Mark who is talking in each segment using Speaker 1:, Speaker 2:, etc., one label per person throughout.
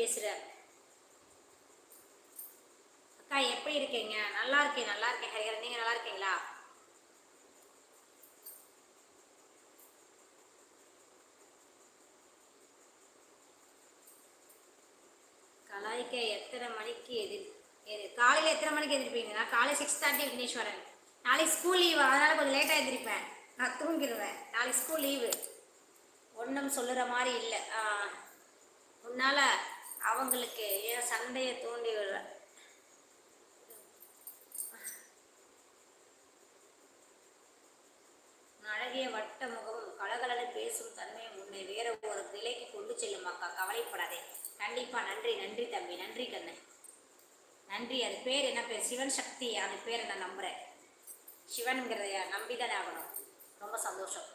Speaker 1: பேசுகிறார் அக்கா எப்படி இருக்கீங்க? நல்லா இருக்கேன் நல்லா இருக்கேன். ஹரிஹரன் நீங்கள் நல்லா இருக்கீங்களா? கலாய்க்க எத்தனை மணிக்கு எதிர் எது காலையில் எத்தனை மணிக்கு எதிர்ப்பீங்க நான் காலை சிக்ஸ் தேர்ட்டி விக்னேஸ்வரன். நாளைக்கு ஸ்கூல் லீவு அதனால் கொஞ்சம் லேட்டாக எதிர்ப்பேன் நான் தூங்கிடுவேன் நாளைக்கு ஸ்கூல் லீவு ஒன்றும் சொல்லுற மாதிரி இல்லை. உன்னால் அவங்களுக்கு ஏன் சண்டையை தூண்டி விடுற அழகிய வட்ட முகமும் கலகலன பேசும் தன்மையும் உன்னை வேற ஒரு நிலைக்கு கொண்டு செல்லும் அக்கா கவலைப்படாதே. கண்டிப்பா நன்றி நன்றி தம்பி நன்றி கண்ணு. நன்றி அது பேர் என்ன பேர்? சிவன் சக்தி அது பேர் நான் நம்புறேன். சிவனுங்கிறத நம்பிதானே ஆகணும். ரொம்ப சந்தோஷம்.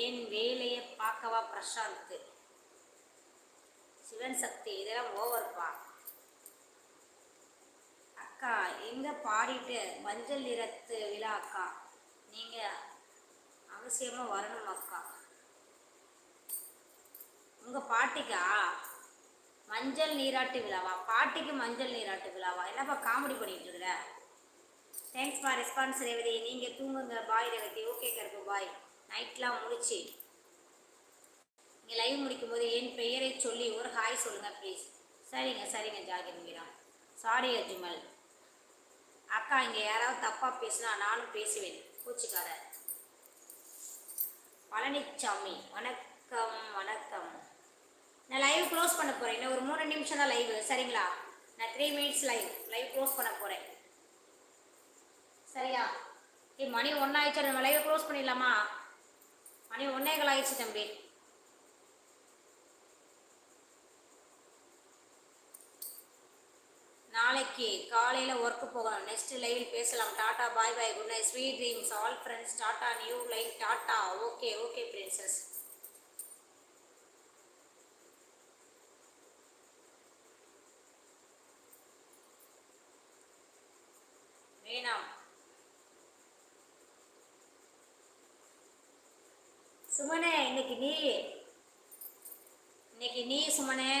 Speaker 1: ஏன் வேலையை பார்க்கவா பிரசாந்த்? சிவன் சக்தி இதெல்லாம் ஓவர்ப்பா அக்கா எங்கே பாடிட்டு மஞ்சள் நிறத்து விழா அக்கா. நீங்கள் அவசியமாக வரணும் அக்கா. உங்கள் பாட்டிக்கா? மஞ்சள் நீராட்டு விழாவா? பாட்டிக்கு மஞ்சள் நீராட்டு விழாவா? என்னப்பா காமெடி பண்ணிட்டு இருக்கிற? தேங்க்ஸ் பா ரெஸ்பான்ஸ் ரேவதி. நீங்கள் தூங்குங்க. பாய் ரேவதி. ஓகே கருப்பு பாய் நைட்லாம் முடிச்சு. நீங்கள் லைவ் முடிக்கும் போது என் பெயரை சொல்லி ஒரு ஹாய் சொல்லுங்கள் ப்ளீஸ் சரிங்க சரிங்க ஜாகிர் மீரா. சாரி அஜ்மல். அக்கா இங்கே யாராவது தப்பாக பேசினா நானும் பேசுவேன். பூச்சிக்கார பழனிச்சாமி வணக்கம் வணக்கம். நான் லைவ் க்ளோஸ் பண்ண போகிறேன் இன்னும் ஒரு மூணு நிமிஷம் தான் லைவ் சரிங்களா? நான் three minutes live live close பண்ண போகிறேன் சரியா? ஏ மணி ஒன்றாயிடுச்சு நம்ம லைவ் க்ளோஸ் பண்ணிடலாமா? மணி ஒன்னேகள் ஆயிடுச்சு தம்பி. நாளைக்கு காலையில் ஒர்க்கு போகணும். நெக்ஸ்ட் லைவில் பேசலாம். Tata bye bye good night. Sweet dreams all friends tata new life tata okay okay princess வேணாம் சுமனே இன்னைக்கு நீ? இன்னைக்கு நீ சுமனே?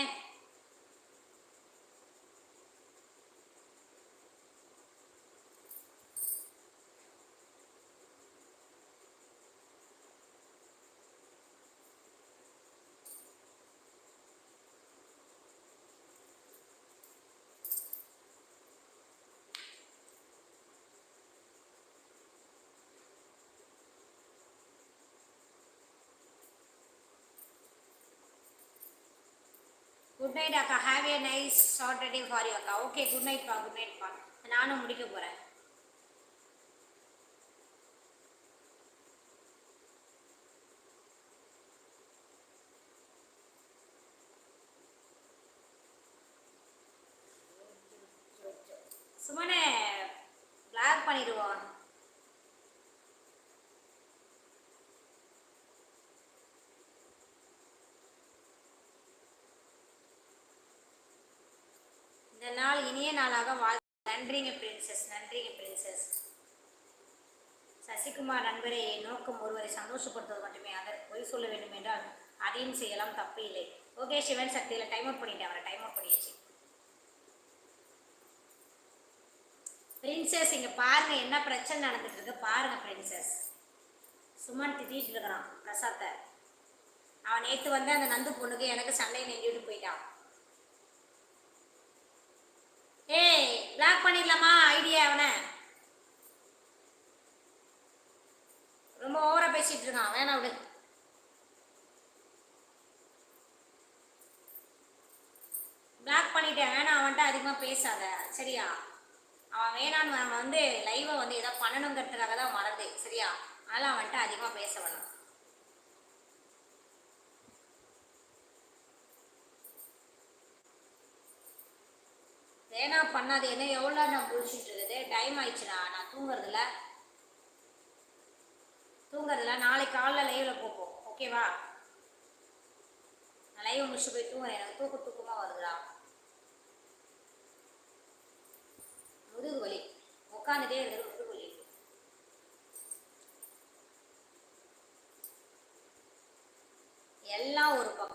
Speaker 1: குட் நைட் அக்கா. Have a nice Saturday for you அக்கா. ஓகே குட் நைட் பா குட் நைட் பா நானும் முடிக்க போகிறேன் சுமனே பிளாக் பண்ணிடுவோம். இந்த நாள் இனிய நாளாக வாழ் நன்றிங்க பிரின்சஸ் நன்றிங்க பிரின்சஸ் சசிகுமார் நண்பரே நோக்கம் ஒருவரை சந்தோஷப்படுத்துவது மட்டுமே. அதற்கு பொய் சொல்ல வேண்டும் என்றால் அதையும் செய்யலாம். தப்பு இல்லை. ஓகே சிவன் சக்தியில் டைம் அவுட் பண்ணிட்டேன். அவரை டைம் அவுட் பண்ணியாச்சு. பிரின்சஸ் இங்கே பாருங்க என்ன பிரச்சனை நடந்துட்டு இருக்கு பாருங்க பிரின்சஸ் சுமன் திட்டிட்டு இருக்கிறான் பிரசாத்தை. அவன் நேற்று வந்து அந்த நந்து பொண்ணுக்கு எனக்கு சண்டை நெஞ்சுட்டு போயிட்டான் ஏய் பிளாக் பண்ணிடலாமா? ஐடியா அவனை? ரொம்ப ஓவரா பேசிட்டு இருக்கான். வேணாம் விடு. பிளாக் பண்ணிட்டேன். வேணாம் அவன்கிட்ட அதிகமாக பேசாத. சரியா? அவன் வேணான்னு அவன் வந்து லைவை வந்து ஏதோ பண்ணணுங்கிறதுக்காக தான் மறந்து சரியா? அதனால் அவன்கிட்ட அதிகமாக பேச வேணாம். வேணா பண்ணாது என்ன எவ்வளோ நான் குளிச்சுட்டு இருக்குது டைம் ஆயிடுச்சுடா நான் தூங்குறதுல. தூங்குறதுல நாளைக்கு காலைல லைவில் போப்போம் ஓகேவா நான் லைவ் முடிச்சு போய் தூங்குறேன் எனக்கு தூக்க தூக்கமாக வருதுடா. முதுகு வலி. உட்காந்துட்டே இருக்கிறது